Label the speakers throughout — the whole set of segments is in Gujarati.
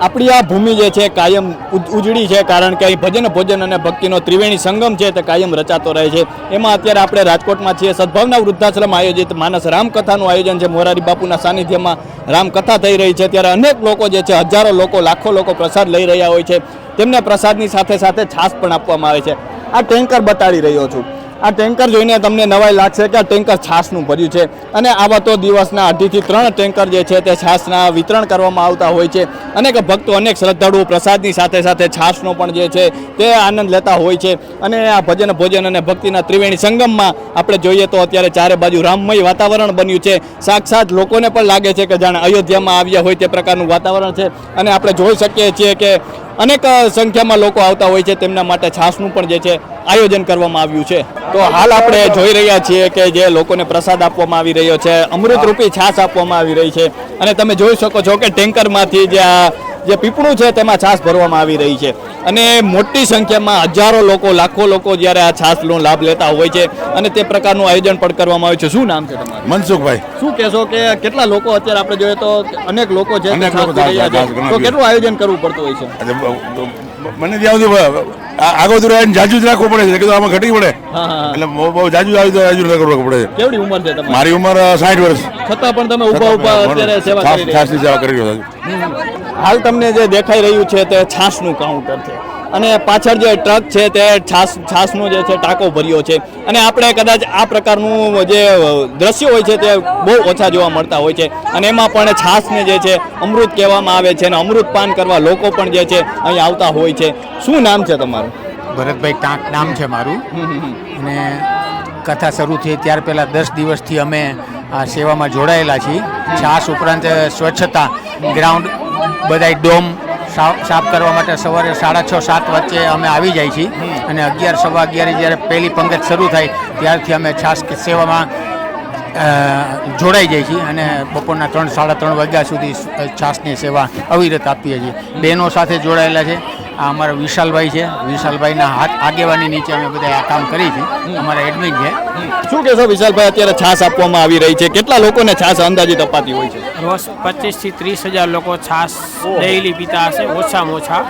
Speaker 1: આપણી આ ભૂમિ જે છે કાયમ ઉજળી છે કારણ કે અહીં ભજન, ભોજન અને ભક્તિનો ત્રિવેણી સંગમ છે તે કાયમ રચાતો રહે છે. એમાં અત્યારે આપણે રાજકોટમાં છીએ. સદભાવના વૃદ્ધાશ્રમ આયોજિત માનસ રામકથાનું આયોજન છે. મોરારી બાપુના સાનિધ્યમાં રામકથા થઈ રહી છે. ત્યારે અનેક લોકો જે છે, હજારો લોકો, લાખો લોકો પ્રસાદ લઈ રહ્યા હોય છે. તેમને પ્રસાદની સાથે સાથે છાશ પણ આપવામાં આવે છે. આ ટેન્કર બતાડી રહ્યો છું. આ ટેન્કર જોઈને તમને નવાઈ લાગશે કે આ ટેન્કર છાશનું ભર્યું છે. અને આવા તો દિવસના અઢીથી ત્રણ ટેન્કર જે છે તે છાશના વિતરણ કરવામાં આવતા હોય છે. અનેક ભક્તો, અનેક શ્રદ્ધાળુઓ પ્રસાદની સાથે સાથે છાશનો પણ જે છે તે આનંદ લેતા હોય છે. અને આ ભજન, ભોજન અને ભક્તિના ત્રિવેણી સંગમમાં આપણે જોઈએ તો અત્યારે ચારે બાજુ રામમય વાતાવરણ બન્યું છે. સાક્ષાત લોકોને પણ લાગે છે કે જાણે અયોધ્યામાં આવ્યા હોય તે પ્રકારનું વાતાવરણ છે. અને આપણે જોઈ શકીએ છીએ કે અનેક સંખ્યામાં લોકો આવતા હોય છે. તેમના માટે છાશનું પણ જે છે, આયોજન કરવામાં આવ્યું છે. તો હાલ આપણે જોઈ રહ્યા છીએ કે જે લોકોને પ્રસાદ આપવામાં આવી રહ્યો છે, અમૃતરૂપી છાસ આપવામાં આવી રહી છે. અને તમે જોઈ શકો છો કે ટેન્કરમાંથી જે આ જે પીપળું છે તેમાં છાશ ભરવામાં આવી રહી છે. અને મોટી સંખ્યામાં હજારો લોકો લાખો લોકો જ્યારે આ છાશનો લાભ લેતા હોય છે અને તે પ્રકારનું આયોજન પણ કરવામાં આવ્યું છે. શું નામ છે તમારું?
Speaker 2: મનસુખભાઈ.
Speaker 1: શું કહેશો કે કેટલા લોકો અત્યારે આપણે જોઈએ તો અનેક લોકો છે તે કેટલું આયોજન કરવું પડતું હોય છે?
Speaker 2: મને ત્યાં સુધી આગોતરું આવીને જાજુ જ રાખવું પડે છે. કીધું આમાં ઘટી પડે. એટલે બહુ બહુ જાજુ આવી તો જાજુ રાખવું પડે. છે
Speaker 1: કેવડી ઉંમર છે તમારી?
Speaker 2: મારી ઉંમર સાઠ વર્ષ.
Speaker 1: છતાં પણ તમે ઊભા ઊભા અત્યારે સેવા કરી રહ્યા
Speaker 2: સેવા કરી રહ્યો
Speaker 1: હાલ તમને જે દેખાઈ રહ્યું છે તે છાસનું કાઉન્ટર છે. અને પાછળ જે ટ્રક છે તે છાસ છાસનો જે છે ટાંકો ભર્યો છે. અને આપણે કદાચ આ પ્રકારનું જે દ્રશ્ય હોય છે તે બહુ ઓછા જોવા મળતા હોય છે. અને એમાં પણ છાસને જે છે અમૃત કહેવામાં આવે છે અને અમૃત પાન કરવા લોકો પણ જે છે અહીં આવતા હોય છે. શું નામ છે તમારું?
Speaker 3: ભરતભાઈ ટાંક નામ છે મારું. અને કથા શરૂ થઈ ત્યાર પહેલાં દસ દિવસથી અમે આ સેવામાં જોડાયેલા છીએ. છાસ ઉપરાંત સ્વચ્છતા, ગ્રાઉન્ડ, બધાય ડોમ સાફ કરવા માટે સવારે સાડા છ સાત વચ્ચે અમે આવી જાય છીએ. અને અગિયાર સવા અગિયારે જ્યારે પહેલી પંગત શરૂ થાય ત્યારથી અમે છાસ સેવામાં જોડાઈ જાય છીએ અને બપોરના ત્રણ સાડા ત્રણ વાગ્યા સુધી છાસની સેવા અવિરત આપીએ છીએ. બહેનો સાથે જોડાયેલા છે. આ અમારા વિશાલભાઈ છે. વિશાલભાઈના હાથ આગેવાની નીચે અમે બધા આ કામ કરી છે. અમારા એડમિન છે.
Speaker 1: શું કહેશો વિશાલભાઈ અત્યારે છાસ આપવામાં આવી રહી છે? કેટલા લોકોને છાસ અંદાજિત અપાતી હોય છે?
Speaker 4: રોજ પચીસથી ત્રીસ હજાર લોકો છાસ ડેઈલી પીતા હશે ઓછામાં ઓછા.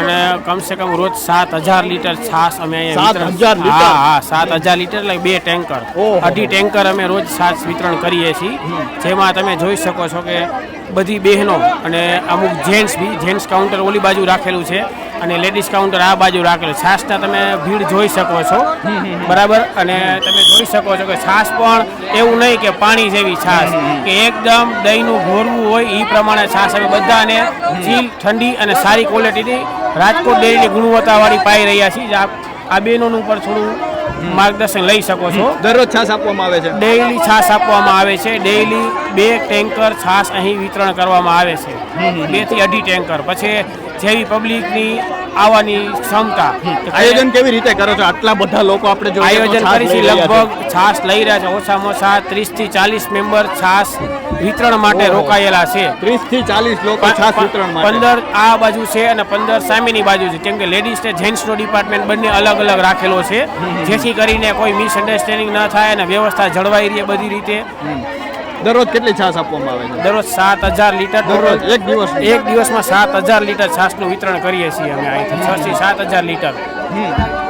Speaker 4: અને કમસે કમ રોજ સાત હજાર લીટર છાસ અમે અહીંયા
Speaker 1: હજાર
Speaker 4: હા હા સાત હજાર લીટર એટલે બે ટેન્કર. અઢી ટેન્કર અમે રોજ છાસ વિતરણ કરીએ છીએ. જેમાં તમે જોઈ શકો છો કે બધી બહેનો અને અમુક જેન્ટ્સ બી જેન્ટ્સ કાઉન્ટર ઓલી બાજુ રાખેલું છે. અને લેડીઝ કાઉન્ટર આ બાજુ રાખેલું છાસના તમે ભીડ જોઈ શકો છો. બરાબર? અને તમે જોઈ શકો છો કે છાસ પણ એવું નહીં કે પાણી જેવી છાસ કે એકદમ દહીંનું ઘોરવું હોય એ પ્રમાણે છાસ અમે બધાને ચીલ ઠંડી અને સારી ક્વોલિટીની રાજકોટ ડેરીની ગુણવત્તાવાળી પાઈ રહ્યા છીએ. આ બેનોનું પણ થોડું માર્ગદર્શન લઈ શકો છો.
Speaker 1: દરરોજ છાશ આપવામાં આવે છે.
Speaker 4: ડેઈલી છાશ આપવામાં આવે છે. ડેઈલી બે ટેન્કર છાશ અહીં વિતરણ કરવામાં આવે છે. બેથી અઢી ટેન્કર. પછી જેવી પબ્લિકની આવવાની ક્ષમતા
Speaker 1: આયોજન કેવી રીતે કરો છો? આટલા બધા લોકો આપણે જો
Speaker 4: આયોજન કરી છે. લગભગ છાસ લઈ રહ્યા છે ઓછામાં ઓછા ત્રીસથી ચાલીસ મેમ્બર છાસ વિતરણ માટે રોકાયેલા છે.
Speaker 1: 30 થી ચાલીસ લોકો છાસ વિતરણ
Speaker 4: પંદર આ બાજુ છે અને પંદર સામેની બાજુ છે. કેમ કે લેડીઝ ને જેન્ટ્સનો ડિપાર્ટમેન્ટ બંને અલગ અલગ રાખેલો છે. જેથી કરીને કોઈ મિસઅન્ડરસ્ટેન્ડિંગ ન થાય અને વ્યવસ્થા જળવાઈ રહે બધી રીતે.
Speaker 1: દરરોજ કેટલી છાશ આપવામાં આવે છે?
Speaker 4: દરરોજ સાત હજાર લીટર
Speaker 1: દરરોજ એક દિવસ
Speaker 4: એક દિવસમાં સાત હજાર લીટર છાશનું વિતરણ કરીએ છીએ અમે અહીંથી. છ થી સાત હજાર લીટર.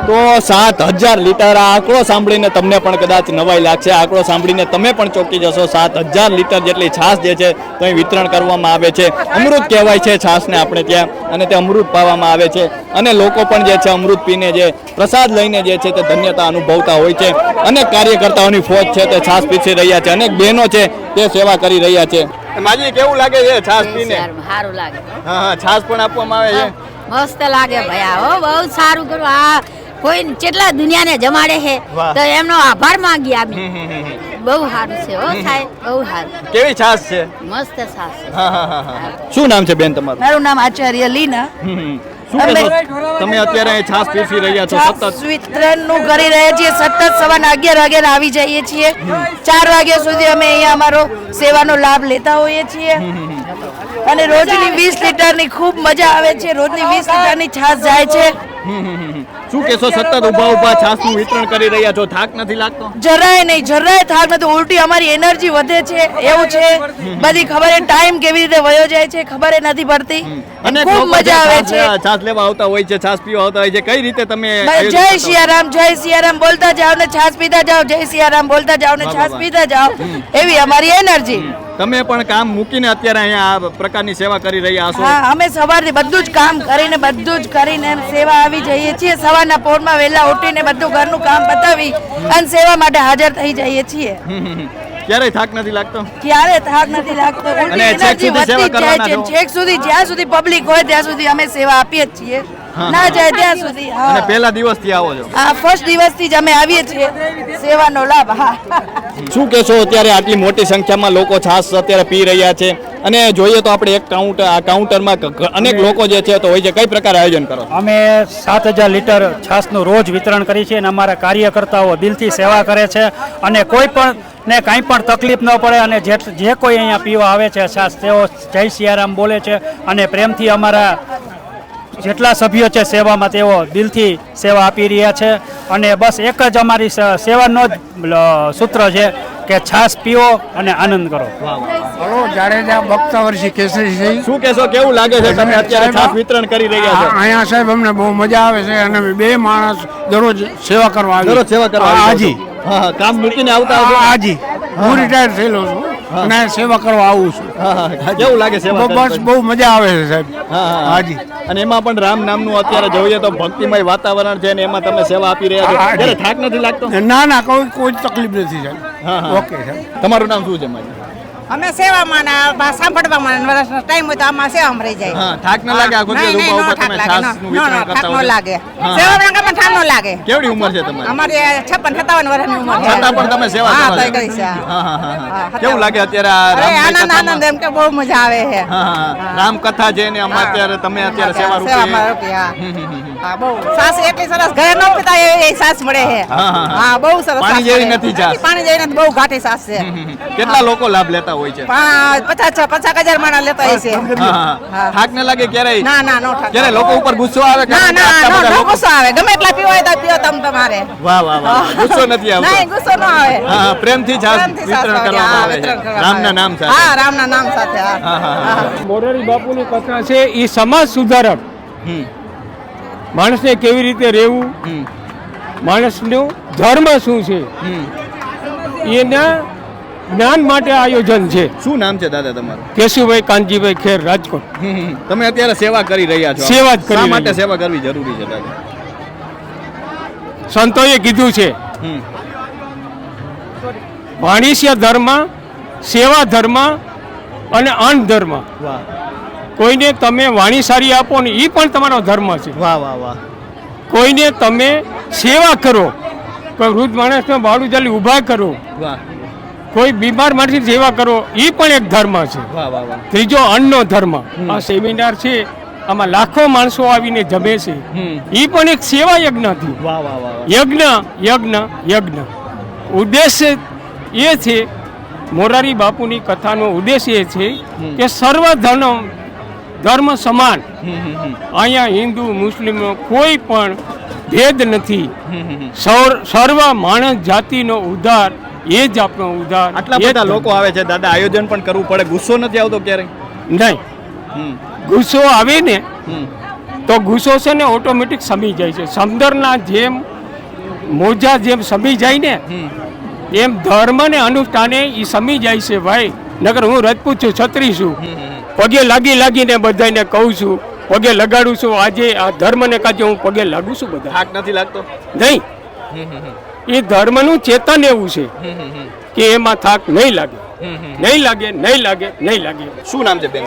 Speaker 1: તો સાત હજાર લીટર આ આંકડો સાંભળીને તમને પણ કદાચ નવાઈ લાગશે. આંકડો સાંભળીને તમે પણ ચોંકી જશો. સાત હજાર લીટર જેટલી છાશ જે છે તો અહીં વિતરણ કરવામાં આવે છે. અમૃત કહેવાય છે છાશને આપણે ત્યાં અને તે અમૃત પાવામાં આવે છે. અને લોકો પણ જે છે અમૃત પીને જે પ્રસાદ લઈને જે છે તે ધન્યતા અનુભવતા હોય છે. અનેક કાર્યકર્તાઓની ફોજ છે તે છાશ પીસી રહ્યા છે. અનેક બહેનો છે તે સેવા કરી રહ્યા છે. માજી કેવું લાગે છે છાશ પીને?
Speaker 5: સારું લાગે.
Speaker 1: હા હા છાશ પણ આપવામાં આવે છે.
Speaker 5: મસ્ત લાગે ભયા. હો બહુ સારું કરું આ કોઈ કેટલા દુનિયાને જમાડે છે તો એમનો આભાર માંગીએ અમે બહુ સારું છે હો સાહેબ બહુ સારું.
Speaker 1: કેવી છાસ છે?
Speaker 5: મસ્ત છાસ છે.
Speaker 1: હા હા હા હા. શું નામ છે બેન તમારું?
Speaker 6: મારું નામ આચાર્ય લીના?
Speaker 1: તમે અત્યારે અહીં છાશ પીસી રહ્યા છો સતત?
Speaker 6: છાસ વિતરણનું કરી રહ્યા છીએ સતત સવારના અગિયાર વાગ્યાના આવી જઈએ છીએ. ચાર વાગ્યા સુધી અમે અહીંયા અમારો સેવાનો લાભ લેતા હોઈએ છીએ. અને રોજની વીસ લીટરની ખૂબ મજા આવે છે રોજની વીસ લીટરની છાસ જાય છે.
Speaker 1: શું કહેશો? સતત ઊભા ઊભા છાસનું વિતરણ કરી રહ્યા છો. થાક નથી લાગતો?
Speaker 6: જરાય નહીં જરાય થાક નથી. ઉલટી અમારી એનર્જી વધે છે એવું છે. બધી ખબર ટાઈમ કેવી રીતે વયો જાય છે ખબર એ નથી પડતી.
Speaker 1: અને
Speaker 6: ખૂબ મજા આવે છે.
Speaker 1: છાસ લેવા આવતા હોય છે છાસ પીવા આવતા હોય છે કઈ રીતે તમે
Speaker 6: જય સિયારામ જય સિયારામ. બોલતા જાઓ ને છાસ પીતા જાવ જય સિયારામ બોલતા જાવ ને છાસ પીતા જાઓ. એવી અમારી એનર્જી.
Speaker 1: તમે પણ કામ મૂકીને અત્યારે અહીંયા આ પ્રકારની સેવા કરી રહ્યા છો.
Speaker 6: હા અમે સવારથી બધું જ કામ કરીને બધું જ કરીને સેવા આવી જઈએ છીએ. સવારના પોરમાં વહેલા ઉઠીને બધું ઘરનું કામ પતાવી અને સેવા માટે હાજર થઈ જઈએ છીએ.
Speaker 1: ક્યારેય થાક નથી લાગતો?
Speaker 6: ક્યારે થાક નથી લાગતો.
Speaker 1: અને છેક
Speaker 6: એનર્જી
Speaker 1: સુધી સેવા
Speaker 6: વધતી જાય
Speaker 1: કરવાના
Speaker 6: છે
Speaker 1: છો?
Speaker 6: છેક સુધી જ્યાં સુધી પબ્લિક હોય ત્યાં સુધી અમે સેવા આપીએ જ છીએ. ના જાય ત્યાં સુધી
Speaker 1: અને
Speaker 6: હા
Speaker 1: પહેલા દિવસથી આવો છો.
Speaker 6: હા ફર્સ્ટ દિવસથી જ અમે આવીએ છીએ. સેવાનો લાભ હા.
Speaker 1: શું કહેશો અત્યારે આટલી મોટી સંખ્યામાં લોકો છાસ અત્યારે પી રહ્યા છે? અને જોઈએ તો આપણે એક કાઉન્ટર આ કાઉન્ટરમાં અનેક લોકો જે છે તો હોય છે. કઈ પ્રકારે આયોજન કરો?
Speaker 7: અમે સાત હજાર લીટર છાસનું રોજ વિતરણ કરીએ છીએ અને અમારા કાર્યકર્તાઓ દિલથી સેવા કરે છે અને કોઈ પણ ને કાંઈ પણ તકલીફ ન પડે અને જે જે કોઈ અહીંયા પીવા આવે છે છાસ તેઓ જય સિયારામ બોલે છે અને પ્રેમથી અમારા જેટલા સભ્યો છે સેવામાં તેઓ દિલથી સેવા આપી રહ્યા છે અને બસ એક જ અમારી સેવાનો જ સૂત્ર છે કે છાસ પીઓ અને આનંદ કરો.
Speaker 3: હલો જાડેજા બક્તા વર્ષી કેસરી સિંહ
Speaker 1: શું કહેશો કેવું લાગે છે તમે અત્યારે છાસ વિતરણ કરી રહ્યા છો?
Speaker 3: અહીંયા સાહેબ અમને બહુ મજા આવે છે અને બે માણસ દરરોજ સેવા કરવા આવે
Speaker 1: દરરોજ સેવા કરવા
Speaker 3: હાજી.
Speaker 1: છો? કામ મૂકીને આવતા?
Speaker 3: હાજી. હું રિટાયર થયેલો છું અને સેવા કરવા આવું છું.
Speaker 1: હા, હા. કેવું લાગે સેવા
Speaker 3: બસ બહુ મજા આવે છે સાહેબ.
Speaker 1: હા, હા, હા.
Speaker 3: હાજી.
Speaker 1: અને એમાં પણ રામ નામનું અત્યારે જોઈએ તો ભક્તિમય વાતાવરણ છે ને એમાં તમે સેવા આપી રહ્યા છો. ત્યારે થાક નથી લાગતો?
Speaker 3: ના ના કોઈ કોઈ તકલીફ નથી સાહેબ. ઓકે
Speaker 1: તમારું નામ શું છે માજી?
Speaker 8: અમે સેવામાં સાંભળવામાં ટાઈમ હોય તો આમાં સેવામાં રહી જાય.
Speaker 1: હા થાક ન લાગે આખો દિવસ ઊભા
Speaker 8: થાક
Speaker 1: તમે
Speaker 8: લાગે, નો,
Speaker 1: છાસનું
Speaker 8: નો, નો,
Speaker 1: વિતરણ કરતા હોય
Speaker 8: લાગે. સેવામાં કામમાં થાક ન લાગે.
Speaker 1: કેવડી ઉંમર છે તમારી?
Speaker 8: અમારી છપ્પન સત્તાવન વર્ષની ઉંમર છે.
Speaker 1: છતાં પણ તમે સેવા
Speaker 8: હા તોય કરી છે હા.
Speaker 1: હા, કેવું લાગે અત્યારે આ રામ
Speaker 8: આનંદ આનંદ એમ કે બહુ મજા આવે છે.
Speaker 1: હા. રામ કથા છે ને અમે અત્યારે તમે અત્યારે સેવા
Speaker 8: સેવામાં
Speaker 1: રૂપે
Speaker 8: હા. હા બહુ સાસ એટલી સરસ ઘરે ન પીતા એ સાસ મળે છે.
Speaker 1: હા, હા, હા.
Speaker 8: હા બહુ સરસ
Speaker 1: પાણી જેવી નથી છાસ.
Speaker 8: પાણી જેવી નથી બહુ ઘાટી સાસ છે.
Speaker 1: હમ, હમ. કેટલા લોકો લાભ લેતા હોય છે?
Speaker 8: પચાસ પચાસ હજાર માણસ લેતા હોય છે.
Speaker 1: હા, હા.
Speaker 8: હા.
Speaker 1: થાક ન લાગે ક્યારેય?
Speaker 8: ના ના નો થાક.
Speaker 1: ક્યારે લોકો ઉપર ગુસ્સો આવે
Speaker 8: ના ના નો
Speaker 1: બધા
Speaker 8: નો
Speaker 1: લોકો-
Speaker 8: ગુસ્સો આવે. ગમે એટલા પીવા તો પીઓ તમ તમારે.
Speaker 1: વાહ વાહ વાહ. ગુસ્સો નથી આવતો.
Speaker 8: નહીં ગુસ્સો ન આવે.
Speaker 1: હા, હા, પ્રેમથી છાસ વિતરણ કરવામાં આવે છે.
Speaker 8: વિતરણ કરવામાં
Speaker 1: રામના નામ સાથે.
Speaker 8: હા રામના નામ સાથે હા.
Speaker 1: હા, હા, હા.
Speaker 9: મોરારી બાપુની કથા છે એ સમાજ સુધારક.
Speaker 1: હમ,
Speaker 9: માણસને કેવી રીતે રહેવું? માણસનું ધર્મ શું છે? એના જ્ઞાન માટે આયોજન છે.
Speaker 1: શું નામ છે દાદા તમારું?
Speaker 9: કેશુભાઈ કાનજીભાઈ ખેર રાજકોટ.
Speaker 1: તમે અત્યારે સેવા કરી રહ્યા છો.
Speaker 9: સેવા જ કરી
Speaker 1: માટે સેવા કરવી જરૂરી છે દાદા?
Speaker 9: સંતોએ કીધું છે વાણિશ્ય ધર્મ સેવા ધર્મ અને અન્ન ધર્મ.
Speaker 1: વાહ.
Speaker 9: કોઈને તમે વાણી સારી આપો ને એ પણ તમારો ધર્મ છે.
Speaker 1: વાહ વાહ વાહ.
Speaker 9: કોઈને તમે સેવા કરો કોઈ વૃદ્ધ માણસને ભાડું જલ્દી ઊભા કરો
Speaker 1: વાહ.
Speaker 9: કોઈ બીમાર માણસની સેવા કરો એ પણ એક ધર્મ છે.
Speaker 1: વાહ વાહ વાહ.
Speaker 9: ત્રીજો અન્નનો ધર્મ. આ સેમિનાર છે આમાં લાખો માણસો આવીને જમે છે. એ પણ એક સેવા યજ્ઞથી
Speaker 1: હતી. વાહ વાહ વાહ
Speaker 9: યજ્ઞ યજ્ઞ યજ્ઞ. ઉદ્દેશ્ય એ છે મોરારી બાપુની કથાનો ઉદ્દેશ્ય એ છે કે સર્વ ધર્મ ધર્મ સમાન. અહીંયા હિન્દુ મુસ્લિમ કોઈ પણ ભેદ નથી. સર્વ માણસ જાતિનો ઉદ્ધાર એ જ આપણો ઉદ્ધાર.
Speaker 1: આટલા બધા લોકો આવે છે દાદા આયોજન પણ કરવું પડે. ગુસ્સો નથી આવતો ક્યારેય?
Speaker 9: નહીં. ગુસ્સો આવે ને તો ગુસ્સો છે ને ઓટોમેટિક સમી જાય છે. સમંદરના જેમ મોજા જેમ સમી જાય ને
Speaker 1: એમ
Speaker 9: એમ ધર્મને અનુષ્ઠાને એ સમી જાય છે ભાઈ. નગર હું રજપૂત છું છત્રી છું. પગે લાગી લાગીને બધાને કહું છું પગે લગાડું છું. આજે આ ધર્મને કાજે હું પગે લાગુ છું બધા
Speaker 1: થાક નથી લાગતો?
Speaker 9: નહીં. એ ધર્મનું ચેતન એવું છે. કે એમાં થાક નહીં લાગે. નહીં લાગે નહીં લાગે નહીં લાગે.
Speaker 1: શું નામ છે બેન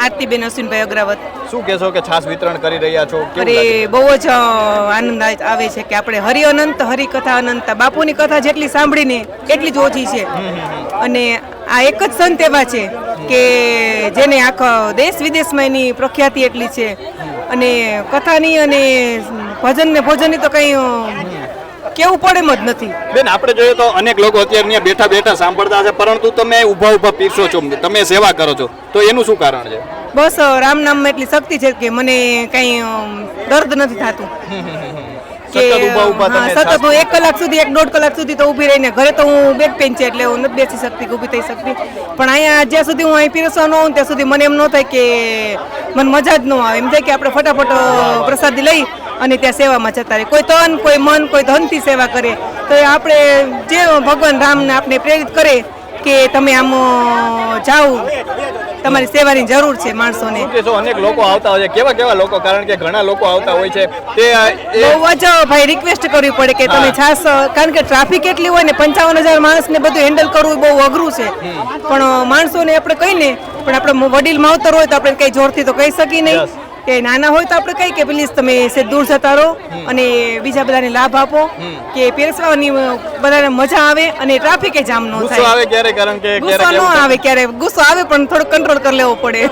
Speaker 8: આરતીબેન અશ્વિનભાઈ અગ્રવત.
Speaker 1: શું કહેશો કે છાસ વિતરણ કરી રહ્યા છો?
Speaker 8: અરે બહુ જ આનંદ આવે છે કે આપણે હરિ અનંત હરિ કથા અનંત બાપુની કથા જેટલી સાંભળીને એટલી જ ઓછી છે. અને આ એક જ સંત એવા છે કે જેને આખો દેશ વિદેશમાં એની પ્રખ્યાતિ એટલી છે. અને કથાની અને ભજન ને ભોજનની તો કંઈ કેવું પડે એમ જ નથી.
Speaker 1: બેન આપણે જોઈએ તો અનેક લોકો અત્યારે અહીંયા બેઠા બેઠા સાંભળતા છે પરંતુ તમે ઊભા ઊભા પીરસો છો તમે સેવા કરો છો. તો એનું શું કારણ છે?
Speaker 8: બસ રામ નામમાં એટલી શક્તિ છે કે મને કંઈ દર્દ નથી થતું. કે
Speaker 1: સતત
Speaker 8: હા, એક કલાક સુધી એક દોઢ કલાક સુધી તો ઊભી રહીને ઘરે તો હું બેક પેન છે એટલે હું નથી બેસી શકતી કે ઊભી થઈ શકતી. પણ અહીંયા જ્યાં સુધી હું અહીં પીરસવા ન હોઉં ત્યાં સુધી મને એમ ન થાય કે મને મજા જ ન આવે. એમ થાય કે આપણે ફટાફટ પ્રસાદી લઈ અને ત્યાં સેવામાં જતા રહે કોઈ તન કોઈ મન કોઈ ધનથી સેવા કરે. તો એ આપણે જે ભગવાન રામને આપણે પ્રેરિત કરે કે તમે આમ જાઓ. તમારી સેવાની જરૂર છે માણસોને.
Speaker 1: અનેક લોકો આવતા હોય છે. કેવા કેવા લોકો? કારણ કે ઘણા લોકો આવતા હોય છે. તે
Speaker 8: બહુ જ ભાઈ રિક્વેસ્ટ કરવી પડે કે તમે છાસ કારણ કે ટ્રાફિક એટલી હોય ને પંચાવન હજાર માણસને બધું હેન્ડલ કરવું બહુ અઘરું છે. પણ માણસોને આપણે કહીને પણ આપણે વડીલ માવતર હોય તો આપણે કઈ જોરથી તો કહી શકી નહીં. કે નાના હોય તો આપણે કહીએ કે પ્લીઝ તમે સે દૂર જતા રહો અને બીજા બધાને લાભ આપો. કે પીરસવાની બધાને મજા આવે અને ટ્રાફિકે જામ ન થાય.
Speaker 1: આવે ક્યારે? કારણ કે
Speaker 8: ગુસ્સો ન આવે ક્યારે. ગુસ્સો આવે પણ થોડો કંટ્રોલ કરી લેવો પડે.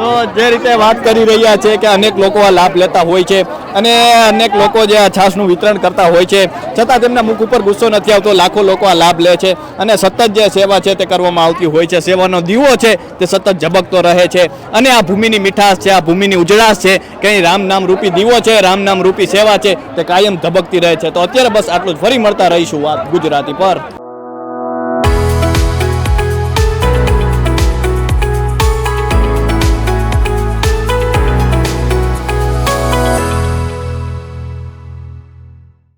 Speaker 1: તો જે રીતે વાત કરી રહ્યા છે કે અનેક લોકો આ લાભ લેતા હોય છે અને અનેક લોકો જે આ છાશનું વિતરણ કરતા હોય છે, છતાં તેમના મુખ ઉપર ગુસ્સો નથી આવતો, લાખો લોકો આ લાભ લે છે અને સતત જે સેવા છે તે કરવામાં આવતી હોય છે, સેવાનો દીવો છે તે સતત ઝબકતો રહે છે અને આ ભૂમિની મીઠાશ છે, આ ભૂમિની ઉજળાશ છે, કંઈ રામ નામ રૂપી દીવો છે, રામ નામ રૂપી સેવા છે તે કાયમ ધબકતી રહે છે. તો અત્યારે બસ આટલું જ. ફરી મળતા રહીશું વાત ગુજરાતી પર.